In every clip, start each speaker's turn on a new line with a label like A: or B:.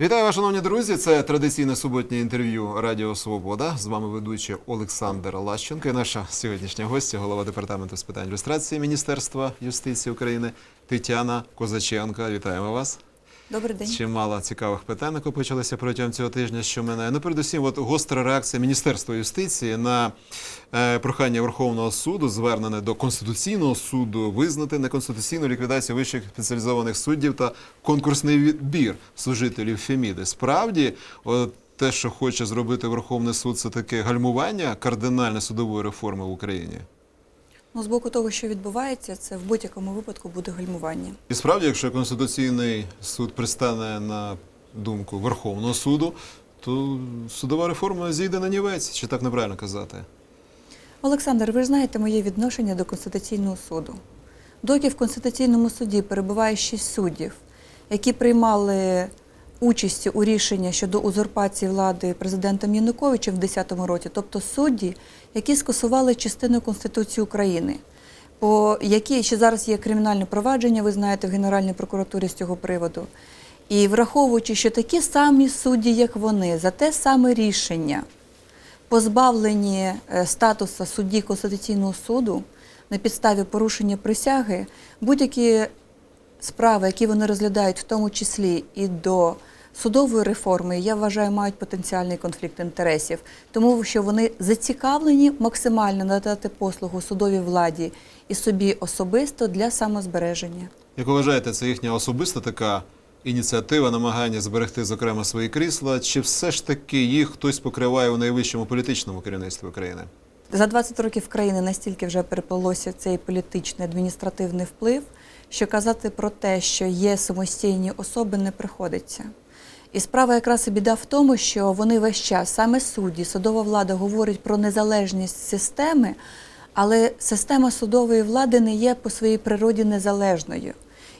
A: Вітаю вас, шановні друзі. Це традиційне суботнє інтерв'ю Радіо Свобода. З вами ведучий Олександр Лащенко і наша сьогоднішня гостя, голова департаменту з питань люстрації Міністерства юстиції України Тетяна Козаченка. Вітаємо вас.
B: Добрий день.
A: Чимало цікавих питань накопичилося протягом цього тижня, що мене. Ну, передусім, от гостра реакція Міністерства юстиції на е, прохання Верховного суду, звернене до Конституційного суду, визнати неконституційну ліквідацію вищих спеціалізованих суддів та конкурсний відбір служителів Феміди. Справді, от, те, що хоче зробити Верховний суд, це таке гальмування кардинальної судової реформи в Україні.
B: Ну, з боку того, що відбувається, це в будь-якому випадку буде гальмування.
A: І справді, якщо Конституційний суд пристане на думку Верховного суду, то судова реформа зійде на нівець, чи так неправильно казати?
B: Олександр, ви ж знаєте моє відношення до Конституційного суду. Доки в Конституційному суді перебуває шість суддів, які приймали участь у рішенні щодо узурпації влади президентом Януковичем в 2010 році, тобто судді, які скасували частину Конституції України, по якій ще зараз є кримінальне провадження, ви знаєте, в Генеральній прокуратурі з цього приводу. І враховуючи, що такі самі судді, як вони, за те саме рішення позбавлені е, статусу судді Конституційного суду на підставі порушення присяги, будь-які справи, які вони розглядають, в тому числі і до судової реформи, я вважаю, мають потенціальний конфлікт інтересів, тому що вони зацікавлені максимально надати послугу судовій владі і собі особисто для самозбереження.
A: Як ви вважаєте, це їхня особиста така ініціатива, намагання зберегти, зокрема, свої крісла, чи все ж таки їх хтось покриває у найвищому політичному керівництві України?
B: За 20 років країни настільки вже переплелося цей політичний адміністративний вплив, що казати про те, що є самостійні особи, не приходиться. І справа якраз і біда в тому, що вони весь час, саме судді, судова влада говорить про незалежність системи, але система судової влади не є по своїй природі незалежною.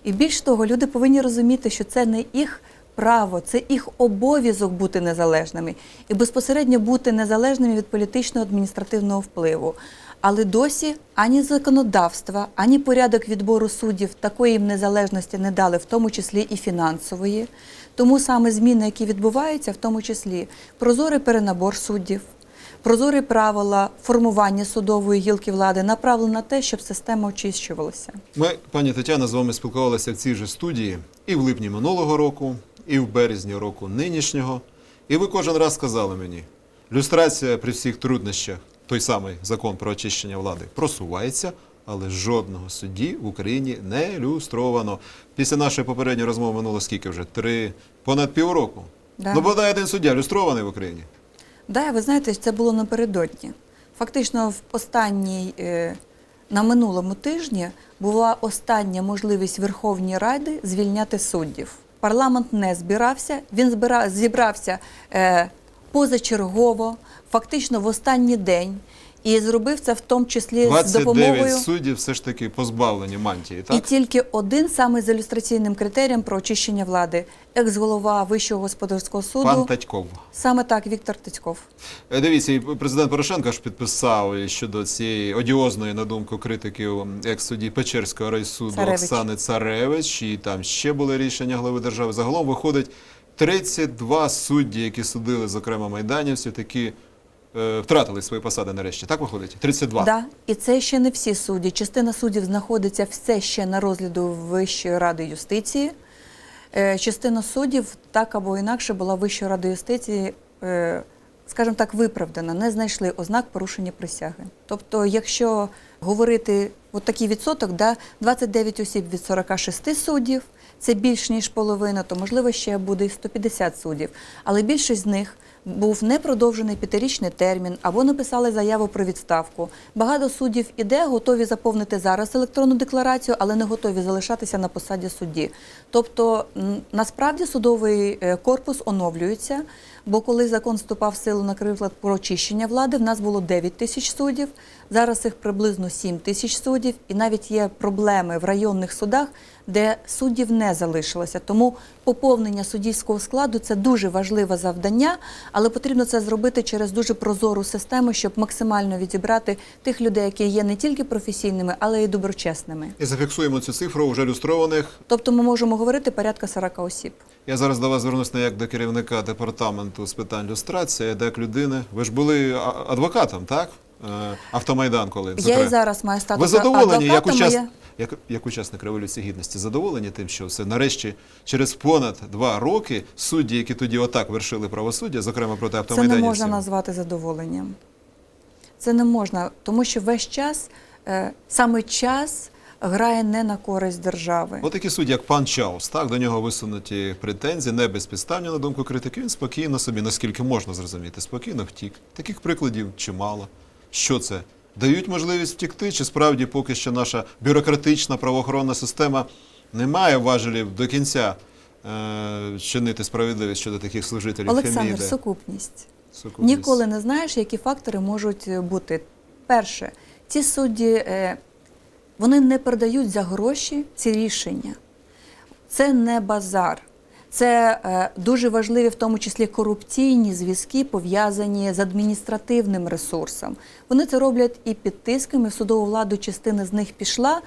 B: І більш того, люди повинні розуміти, що це не їх право, це їх обов'язок бути незалежними і безпосередньо бути незалежними від політичного адміністративного впливу. Але досі ані законодавства, ані порядок відбору суддів такої їм незалежності не дали, в тому числі і фінансової. Тому саме зміни, які відбуваються, в тому числі прозорий перенабор суддів, прозорі правила формування судової гілки влади направлені на те, щоб система очищувалася.
A: Ми, пані Тетяна, з вами спілкувалися в цій же студії і в липні минулого року, і в березні року нинішнього. І ви кожен раз сказали мені, люстрація при всіх труднощах, той самий закон про очищення влади, просувається, але жодного судді в Україні не люстровано. Після нашої попередньої розмови минуло скільки вже? Три, понад півроку.
B: Да.
A: Ну, бодай один суддя люстрований в Україні.
B: Да, ви знаєте, це було напередодні. Фактично, в останній е, на минулому тижні була остання можливість Верховній Ради звільняти суддів. Парламент не збирався. Він збира, зібрався е, позачергово, фактично в останній день, і зробив це в тому числі з
A: 29
B: допомогою.
A: суддів все ж таки позбавлені мантії,
B: І тільки один саме з ілюстраційним критерієм про очищення влади, екс-голова Вищого господарського суду,
A: Пан Татьков.
B: саме так Віктор Тицьков.
A: Е, Дивіться, і президент Порошенко ж підписав щодо цієї одіозної, на думку критиків, екс-судді Печерського райсуду
B: Царевич.
A: Оксани Царевич, і там ще були рішення глави держави. Загалом виходить 32 судді, які судили, зокрема майданівців, такі е, втратили свої посади нарешті. Так виходить? 32.
B: Да, і це ще не всі судді. Частина суддів знаходиться все ще на розгляду Вищої ради юстиції. Е, Частина суддів так або інакше була Вищою радою юстиції, е, скажімо так, виправдана, не знайшли ознак порушення присяги. Тобто, якщо говорити от такий відсоток, да, 29 осіб від 46 суддів, це більш ніж половина, то можливо ще буде і 150 суддів. Але більшість з них був не продовжений п'ятирічний термін або написали заяву про відставку. Багато суддів іде, готові заповнити зараз електронну декларацію, але не готові залишатися на посаді судді. Тобто, насправді судовий е, корпус оновлюється. Бо коли закон вступав в силу, наприклад, про очищення влади, в нас було 9 тисяч суддів, зараз їх приблизно 7 тисяч суддів, і навіть є проблеми в районних судах, де суддів не залишилося. Тому поповнення суддівського складу це дуже важливе завдання, але потрібно це зробити через дуже прозору систему, щоб максимально відібрати тих людей, які є не тільки професійними, але й доброчесними.
A: І зафіксуємо цю цифру вже люстрованих.
B: Тобто ми можемо говорити порядка 40 осіб.
A: Я зараз до вас звернусь не як до керівника департаменту з питань люстрації, а як людини. Ви ж були адвокатом, так? Е, Автомайдан, коли?
B: Я і зараз маю статус
A: Ви задоволені, як,
B: адвоката,
A: учас... як, як учасник Революції Гідності, задоволені тим, що все? Нарешті через понад два роки судді, які тоді отак вершили правосуддя, зокрема проти
B: Це не можна назвати задоволенням. Це не можна, тому що весь час, е, саме час грає не на користь держави.
A: От такі судді, як пан Чаус, так, до нього висунуті претензії, не безпідставні, на думку критики, він спокійно собі, наскільки можна зрозуміти, спокійно втік. Таких прикладів чимало. Що це? Дають можливість втікти, чи справді поки що наша бюрократична правоохоронна система не має важелів до кінця е- чинити справедливість щодо таких служителів
B: Олександр,
A: Феміди?
B: сукупність.
A: Сукупність.
B: Ніколи не знаєш, які фактори можуть бути. Перше, ці судді е, вони не передають за гроші ці рішення. Це не базар. Це е, дуже важливі, в тому числі корупційні зв'язки, пов'язані з адміністративним ресурсом. Вони це роблять і під в судову владу частина з них пішла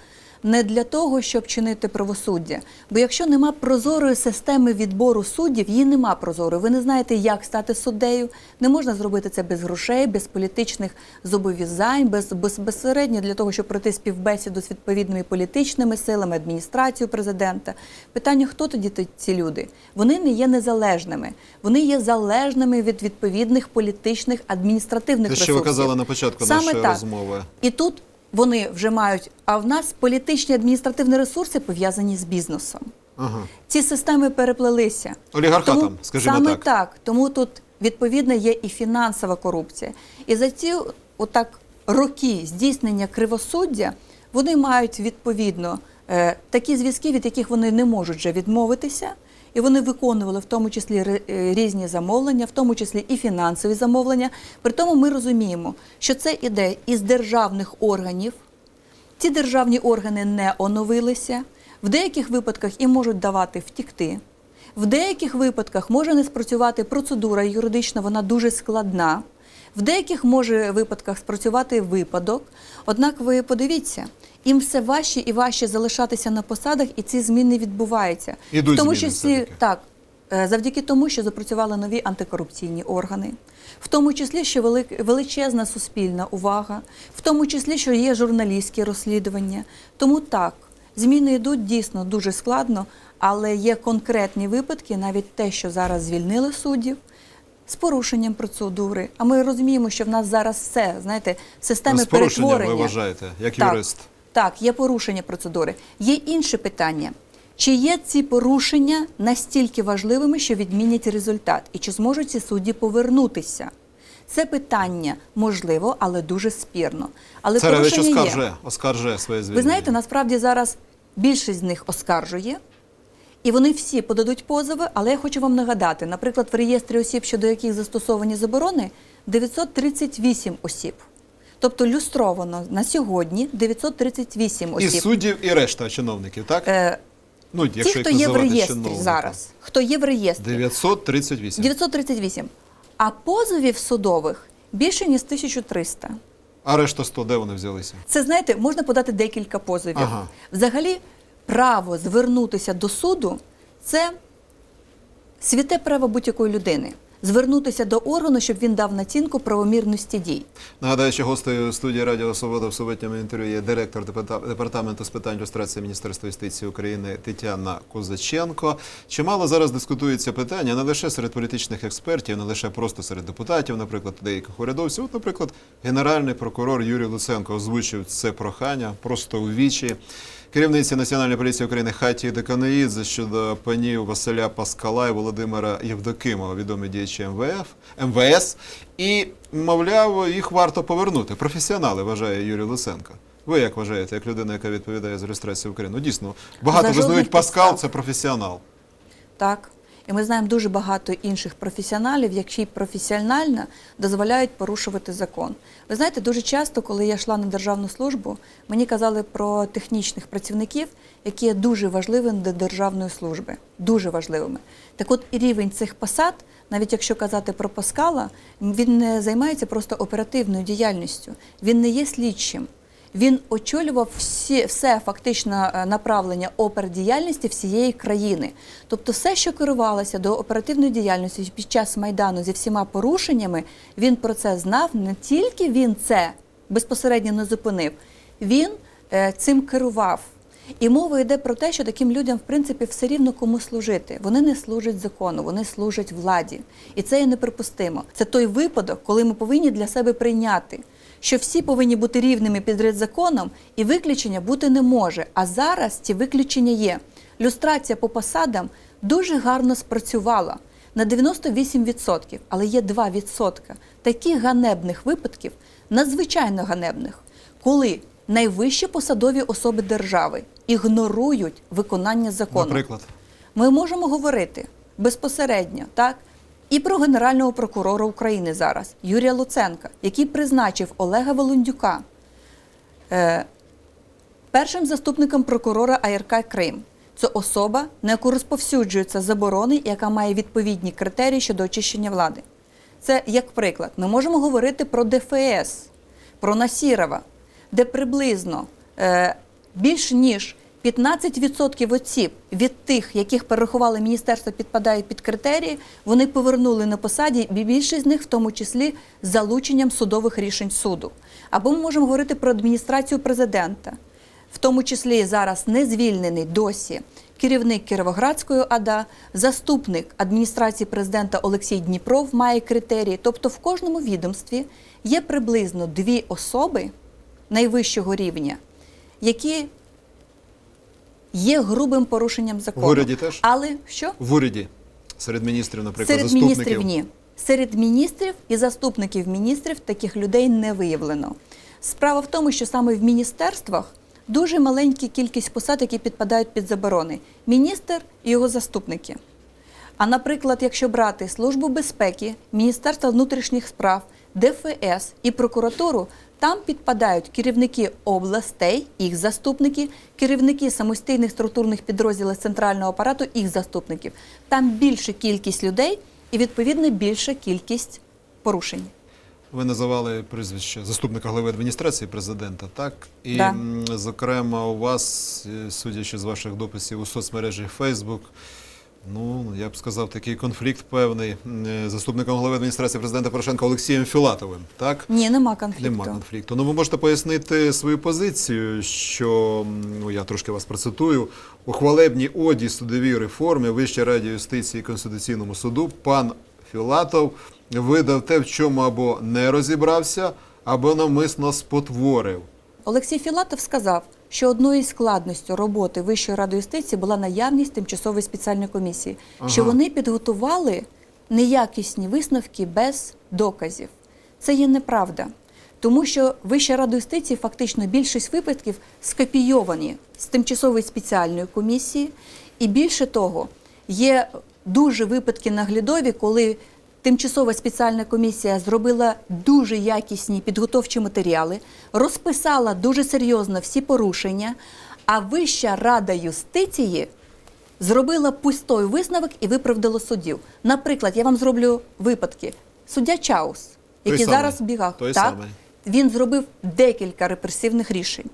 B: не для того, щоб чинити правосуддя. Бо якщо нема прозорої системи відбору суддів, її нема прозорої. Ви не знаєте, як стати суддею. Не можна зробити це без грошей, без політичних зобов'язань, без, без безсередньо для того, щоб пройти співбесіду з відповідними політичними силами, адміністрацією президента. Питання: хто тоді ці люди? Вони не є незалежними, вони є залежними від відповідних політичних адміністративних
A: Те, що ви казали на початку
B: Саме
A: нашої
B: так.
A: розмови.
B: І тут вони вже мають. А в нас політичні адміністративні ресурси пов'язані з бізнесом.
A: Ага.
B: Ці системи переплелися.
A: Олігархатом,
B: Тому,
A: скажімо
B: саме
A: так.
B: так. Тому тут відповідно є і фінансова корупція. І за ці отак роки здійснення кривосуддя вони мають відповідно е, такі зв'язки, від яких вони не можуть вже відмовитися. І вони виконували в тому числі е, різні замовлення, в тому числі і фінансові замовлення. При тому ми розуміємо, що це іде із державних органів, ці державні органи не оновилися. В деяких випадках і можуть давати втікти. В деяких випадках може не спрацювати процедура юридична, вона дуже складна. В деяких може випадках спрацювати випадок. Однак ви подивіться, їм все важче і важче залишатися на посадах, і ці зміни відбуваються.
A: Ідуть
B: тому
A: зміни
B: числі так, е, завдяки тому, що запрацювали нові антикорупційні органи, в тому числі, що велик- величезна суспільна увага, в тому числі, що є журналістські розслідування. Тому так, зміни йдуть дійсно дуже складно, але є конкретні випадки, навіть те, що зараз звільнили суддів. З порушенням процедури. А ми розуміємо, що в нас зараз все, знаєте, системи
A: З порушенням ви вважаєте, як
B: Так,
A: юрист.
B: Так, є порушення процедури. Є інше питання. Чи є ці порушення настільки важливими, що відмінять результат? І чи зможуть ці судді повернутися? Це питання можливо, але дуже спірно. Але
A: Царевич
B: порушення є.
A: оскаржує, оскаржує своє звільнення.
B: Ви знаєте, насправді зараз більшість з них оскаржує, і вони всі подадуть позови, але я хочу вам нагадати, наприклад, в реєстрі осіб, щодо яких застосовані заборони, 938 осіб. Тобто люстровано на сьогодні 938
A: і
B: осіб.
A: суддів, і решта чиновників, так?
B: Е,
A: ну,
B: ті, хто
A: їх
B: є в реєстрі
A: чиновниками.
B: зараз, хто є в реєстрі,
A: 938.
B: 938. А позовів судових більше ніж 1300.
A: А решта 100, де вони взялися?
B: Це знаєте, можна подати декілька позовів.
A: Ага.
B: Взагалі, право звернутися до суду це святе право будь-якої людини. Звернутися до органу, щоб він дав націнку правомірності дій.
A: Нагадаю, що гостею студії Радіо Свобода в суботньому інтерв'ю є директор департа- департаменту з питань люстрації Міністерства юстиції України Тетяна Козаченко. Чимало зараз дискутується питання не лише серед політичних експертів, не лише просто серед депутатів, наприклад, деяких урядовців. От, наприклад, генеральний прокурор Юрій Луценко озвучив це прохання просто у вічі. Керівниці Національної поліції України Хаті Деканаїдзе щодо панів Василя Паскала і Володимира Євдокимова, відомі діячі МВФ, МВС, і, мовляв, їх варто повернути. Професіонали, вважає Юрій Лисенко. Ви як вважаєте, як людина, яка відповідає за реєстрацію України? Ну, дійсно, багато визнають Паскал це професіонал.
B: Так. І ми знаємо дуже багато інших професіоналів, які професіонально дозволяють порушувати закон. Ви знаєте, дуже часто, коли я йшла на державну службу, мені казали про технічних працівників, які є дуже важливими для державної служби. Дуже важливими. Так от рівень цих посад, навіть якщо казати про Паскала, він не займається просто оперативною діяльністю, він не є слідчим. Він очолював всі, все фактично е, направлення опердіяльності всієї країни. Тобто, все, що керувалося до оперативної діяльності під час майдану зі всіма порушеннями, він про це знав. Не тільки він це безпосередньо не зупинив, він е, цим керував. І мова йде про те, що таким людям, в принципі, все рівно кому служити. Вони не служать закону, вони служать владі. І це є неприпустимо. Це той випадок, коли ми повинні для себе прийняти, що всі повинні бути рівними перед законом, і виключення бути не може. А зараз ці виключення є. Люстрація по посадам дуже гарно спрацювала на 98%, але є 2% таких ганебних випадків, надзвичайно ганебних, коли найвищі посадові особи держави ігнорують виконання закону.
A: Наприклад,
B: Ми можемо говорити безпосередньо, так? І про генерального прокурора України зараз Юрія Луценка, який призначив Олега Волондюка е, першим заступником прокурора АРК Крим. Це особа, на яку розповсюджуються заборони, яка має відповідні критерії щодо очищення влади. Це як приклад. Ми можемо говорити про ДФС, про Насірова, де приблизно е, більш ніж 15% осіб від тих, яких перерахували міністерство, підпадають під критерії, вони повернули на посаді, більшість з них, в тому числі, з залученням судових рішень суду. Або ми можемо говорити про адміністрацію президента, в тому числі зараз не звільнений досі керівник Кіровоградської АДА, заступник адміністрації президента Олексій Дніпров має критерії. Тобто в кожному відомстві є приблизно дві особи найвищого рівня, які є грубим порушенням закону.
A: В уряді теж?
B: Але що?
A: в уряді серед міністрів, наприклад,
B: Серед
A: заступників.
B: міністрів ні. Серед міністрів і заступників міністрів таких людей не виявлено. Справа в тому, що саме в міністерствах дуже маленька кількість посад, які підпадають під заборони. Міністр і його заступники. А наприклад, якщо брати Службу безпеки, Міністерство внутрішніх справ, ДФС і прокуратуру, там підпадають керівники областей, їх заступники, керівники самостійних структурних підрозділів центрального апарату, їх заступників. Там більша кількість людей і відповідно більша кількість порушень.
A: Ви називали прізвище заступника голови адміністрації президента, так? І,
B: Да.
A: зокрема, у вас, е, судячи з ваших дописів у соцмережі Facebook, ну, я б сказав, такий конфлікт певний е, заступником голови адміністрації президента Порошенка Олексієм Філатовим, так?
B: Ні, нема конфлікту.
A: Нема конфлікту. Ну, ви можете пояснити свою позицію, що ну я трошки вас процитую. У хвалебній оді судовій реформі Вищій раді юстиції і Конституційному суду пан Філатов видав те, в чому або не розібрався, або навмисно спотворив.
B: Олексій Філатов сказав, що одною із складністю роботи Вищої ради юстиції була наявність тимчасової спеціальної комісії, що вони підготували неякісні висновки без доказів. Це є неправда. Тому що Вища рада юстиції фактично більшість випадків скопійовані з тимчасової спеціальної комісії, і більше того, є дуже випадки наглядові, коли тимчасова спеціальна комісія зробила дуже якісні підготовчі матеріали, розписала дуже серйозно всі порушення, а Вища рада юстиції зробила пустой висновок і виправдала суддів. Наприклад, я вам зроблю випадки. Суддя Чаус, який
A: самий.
B: зараз в бігах,
A: Той
B: так,
A: самий.
B: він зробив декілька репресивних рішень.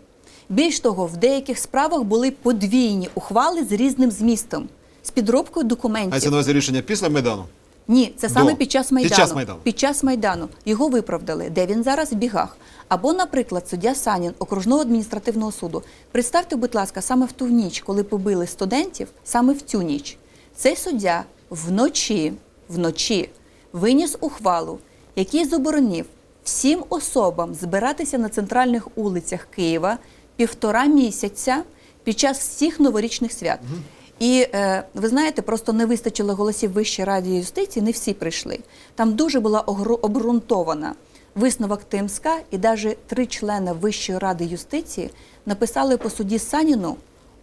B: Більш того, в деяких справах були подвійні ухвали з різним змістом, з підробкою документів.
A: А це на увазі рішення після Майдану?
B: Ні, це саме
A: До.
B: під час
A: Під
B: майдану.
A: час Майдану.
B: Під час майдану його виправдали, де він зараз в бігах. Або, наприклад, суддя Санін окружного адміністративного суду. Представте, будь ласка, саме в ту ніч, коли побили студентів, саме в цю ніч, цей суддя вночі, вночі виніс ухвалу, який заборонив всім особам збиратися на центральних улицях Києва півтора місяця під час всіх новорічних свят. І е, ви знаєте, просто не вистачило голосів Вищої ради юстиції, не всі прийшли. Там дуже була обґрунтована висновок ТМСК, і навіть три члени Вищої ради юстиції написали по суді Саніну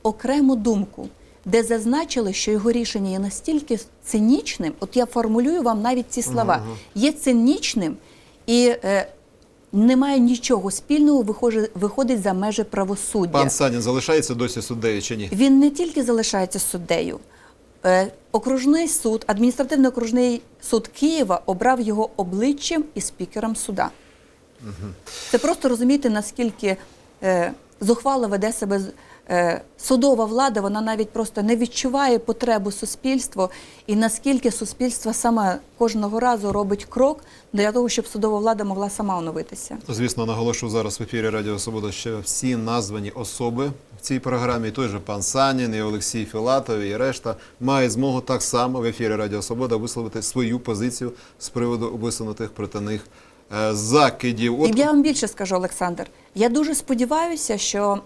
B: окрему думку. де зазначили, що його рішення є настільки цинічним. От я формулюю вам навіть ці слова. Є цинічним і е, не має нічого спільного, виходить, виходить за межі правосуддя.
A: Пан Санін залишається досі суддею чи ні?
B: Він не тільки залишається суддею. Е, Окружний суд, адміністративний окружний суд Києва обрав його обличчям і спікером суда. Це просто розуміти, наскільки е, зухвало веде себе судова влада, вона навіть просто не відчуває потребу суспільства, і наскільки суспільство саме кожного разу робить крок для того, щоб судова влада могла сама оновитися.
A: Звісно, наголошую зараз в ефірі Радіо Свобода, що всі названі особи в цій програмі, той же пан Санін, і Олексій Філатов, і решта, мають змогу так само в ефірі Радіо Свобода висловити свою позицію з приводу висунутих проти них е, закидів.
B: І я вам більше скажу, Олександр. Я дуже сподіваюся, що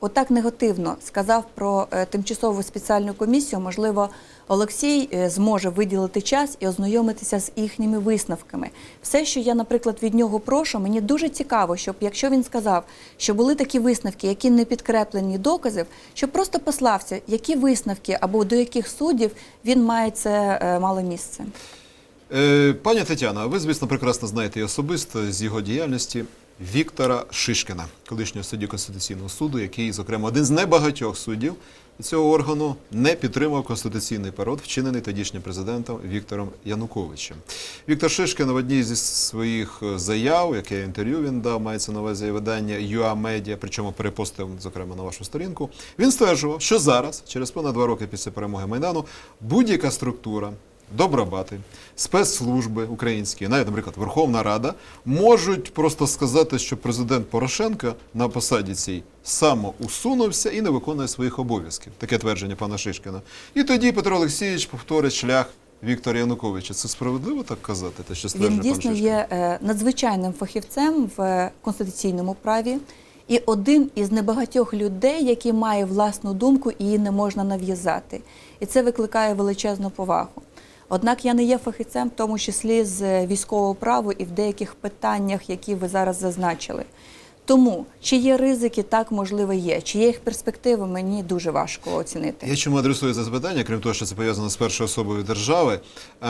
B: отак негативно сказав про е, тимчасову спеціальну комісію. Можливо, Олексій е, зможе виділити час і ознайомитися з їхніми висновками. Все, що я, наприклад, від нього прошу, мені дуже цікаво, щоб якщо він сказав, що були такі висновки, які не підкреплені доказів, щоб просто послався, які висновки або до яких суддів він має це мало місце.
A: Е, Пані Тетяна, ви, звісно, прекрасно знаєте особисто з його діяльності Віктора Шишкіна, колишнього судді Конституційного суду, який, зокрема, один з небагатьох суддів цього органу не підтримав конституційний парод, вчинений тодішнім президентом Віктором Януковичем. Віктор Шишкін в одній зі своїх е, заяв, яке інтерв'ю він дав, мається на увазі видання Media, причому перепостив, зокрема, на вашу сторінку. Він стверджував, що зараз, через понад два роки після перемоги Майдану, будь-яка структура, добробати, спецслужби українські, навіть, наприклад, Верховна Рада, можуть просто сказати, що президент Порошенко на посаді цій самоусунувся і не виконує своїх обов'язків. Таке твердження пана Шишкіна. І тоді Петро Олексійович повторить шлях Віктора Януковича. Це справедливо так казати? Те, що
B: Він дійсно є е, надзвичайним фахівцем в е, конституційному праві і один із небагатьох людей, який має власну думку і її не можна нав'язати. І це викликає величезну повагу. Однак я не є фахівцем, в тому числі з е, військового права і в деяких питаннях, які ви зараз зазначили. Тому чи є ризики, так можливо є. Чи є їх перспективи, мені дуже важко оцінити.
A: Я чому адресую це запитання, крім того, що це пов'язано з першою особою держави, е,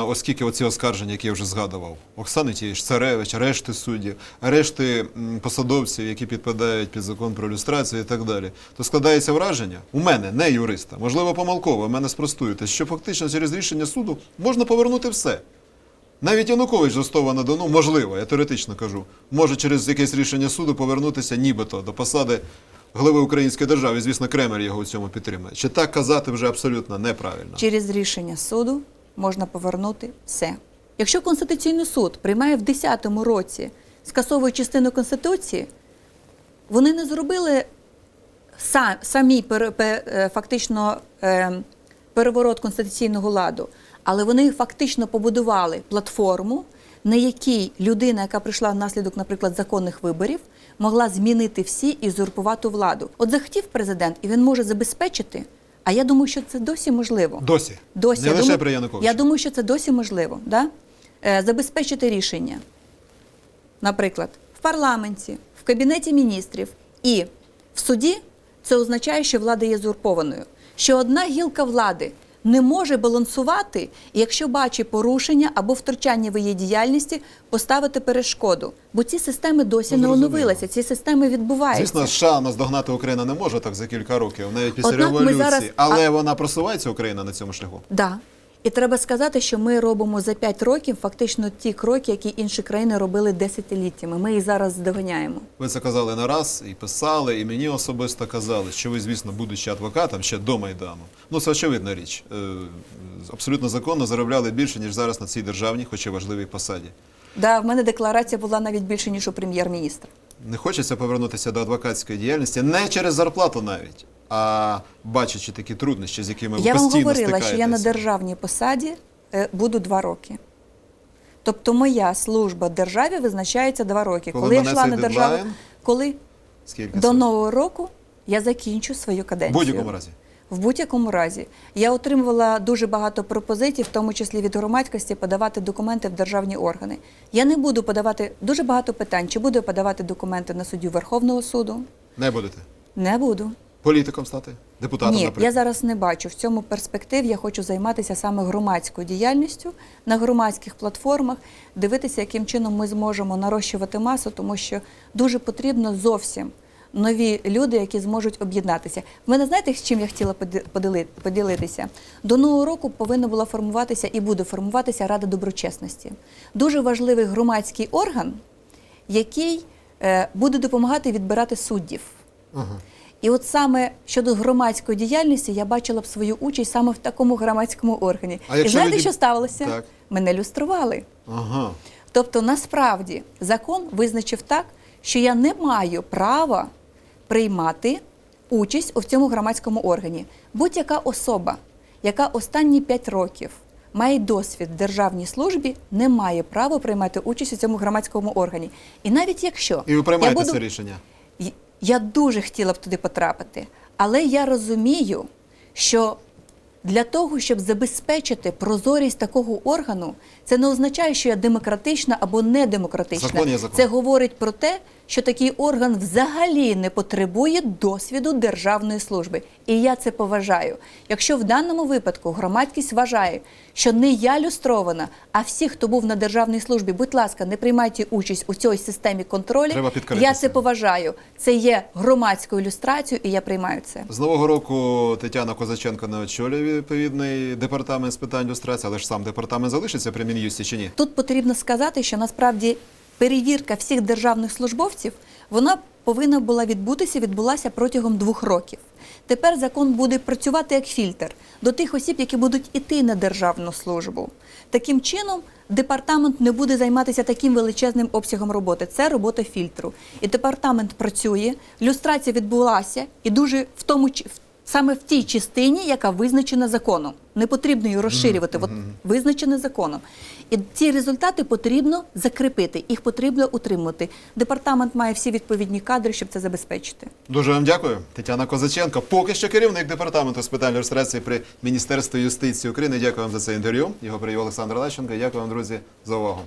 A: оскільки оці оскарження, які я вже згадував, Оксани тієї ж Царевич, решти суддів, решти посадовців, які підпадають під закон про люстрацію і так далі, то складається враження у мене, не юриста, можливо, помилково, мене спростуєте, що фактично через рішення суду можна повернути все. Навіть Янукович з Ростова на Дону, можливо, я теоретично кажу, може через якесь рішення суду повернутися нібито до посади глави української держави. Звісно, Кремер його у цьому підтримує. Чи так казати вже абсолютно неправильно?
B: Через рішення суду можна повернути все. Якщо Конституційний суд приймає в 10-му році скасовує частину Конституції, вони не зробили самі е, фактично е, переворот конституційного ладу, але вони фактично побудували платформу, на якій людина, яка прийшла внаслідок, наприклад, законних виборів, могла змінити всі і узурпувати владу. От захотів президент, і він може забезпечити. А я думаю, що це досі можливо.
A: Досі.
B: Досі
A: Не
B: я
A: лише
B: думаю,
A: при Януковичі.
B: Я думаю, що це досі можливо. Да? Е, забезпечити рішення, наприклад, в парламенті, в кабінеті міністрів і в суді, це означає, що влада є зурпованою. Що одна гілка влади не може балансувати, якщо бачить порушення або втручання в її діяльності, поставити перешкоду. Бо ці системи досі не оновилися, ці системи відбуваються.
A: Звісно, США наздогнати Україна не може так за кілька років, навіть після
B: Однак
A: революції.
B: зараз-
A: Але вона просувається Україна на цьому шляху.
B: Да. І треба сказати, що ми робимо за 5 років фактично ті кроки, які інші країни робили десятиліттями. Ми їх зараз здоганяємо.
A: Ви це казали не раз і писали, і мені особисто казали, що ви, звісно, будучи адвокатом ще до Майдану. Ну, це очевидна річ. Е, Абсолютно законно заробляли більше, ніж зараз на цій державній, хоч і важливій посаді.
B: Да, в мене декларація була навіть більше, ніж у прем'єр-міністра.
A: Не хочеться повернутися до адвокатської діяльності не через зарплату навіть, а бачачи такі труднощі, з якими ви
B: Я вам
A: постійно
B: говорила, що я на державній посаді е, буду два роки. Тобто моя служба державі визначається два роки.
A: Коли
B: Коли, я йшла на державу, коли
A: Скільки
B: до нового року я закінчу свою каденцію.
A: В будь-якому разі.
B: В будь-якому разі я отримувала дуже багато пропозицій, в тому числі від громадськості, подавати документи в державні органи. Я не буду подавати дуже багато питань, чи буду я подавати документи на суддю Верховного суду.
A: Не будете.
B: Не буду.
A: Політиком стати? Депутатом,
B: Ні,
A: наприклад?
B: я зараз не бачу. В цьому перспективі я хочу займатися саме громадською діяльністю на громадських платформах, дивитися, яким чином ми зможемо нарощувати масу, тому що дуже потрібно зовсім нові люди, які зможуть об'єднатися. В мене знаєте, з чим я хотіла поділитися? До нового року повинна була формуватися і буде формуватися Рада доброчесності. Дуже важливий громадський орган, який е, буде допомагати відбирати суддів.
A: Ага.
B: І от саме щодо громадської діяльності я бачила б свою участь саме в такому громадському органі.
A: А
B: І знаєте,
A: люди-
B: що сталося?
A: Так.
B: Мене люстрували.
A: Ага.
B: Тобто, насправді закон визначив так, що я не маю права приймати участь у цьому громадському органі. Будь-яка особа, яка останні 5 років має досвід в державній службі, не має права приймати участь у цьому громадському органі. І навіть якщо
A: І ви приймаєте
B: я буду...
A: це рішення?
B: Я дуже хотіла б туди потрапити, але я розумію, що для того, щоб забезпечити прозорість такого органу, це не означає, що я демократична або недемократична.
A: Закон є закон.
B: Це говорить про те, що такий орган взагалі не потребує досвіду державної служби. І я це поважаю. Якщо в даному випадку громадськість вважає, що не я люстрована, а всі, хто був на державній службі, будь ласка, не приймайте участь у цій системі контролю. Я це поважаю. Це є громадською ілюстрацією, і я приймаю це.
A: З нового року Тетяна Козаченко не очолює відповідний департамент з питань люстрації, але ж сам департамент залишиться при Мін'юсті чи ні?
B: Тут потрібно сказати, що насправді перевірка всіх державних службовців вона повинна була відбутися, відбулася протягом двох років. Тепер закон буде працювати як фільтр до тих осіб, які будуть іти на державну службу. Таким чином, департамент не буде займатися таким величезним обсягом роботи. Це робота фільтру. І департамент працює, люстрація відбулася, і дуже в тому в- саме в тій частині, яка визначена законом. Не потрібно її розширювати, от визначене законом. І ці результати потрібно закріпити, їх потрібно утримувати. Департамент має всі відповідні кадри, щоб це забезпечити.
A: Дуже вам дякую. Тетяна Козаченко, поки що керівник департаменту з питань люстрації при Міністерстві юстиції України. Дякую вам за це інтерв'ю. Його привів Олександр Лещенко. Дякую вам, друзі, за увагу.